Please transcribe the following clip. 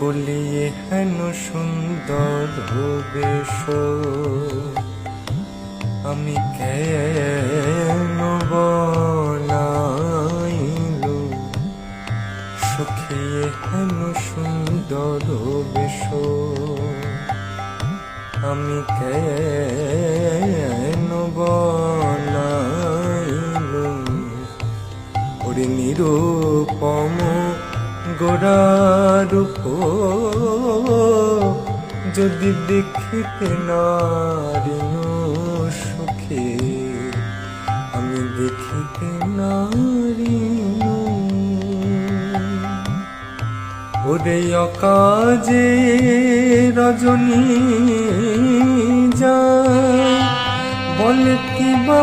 বলিয়ে হেন সুন্দর বেশ আমি কেন বলাইলু? সখিয়ে হেন সুন্দর বেশ আমি কেন বলাইলু? ওরে নিরূপম গোড়ারূপ যদি দেখিতে নারিন সুখে, আমি দেখিতে নারিন ওরে অকাজে রজনী যা, বলে কি বা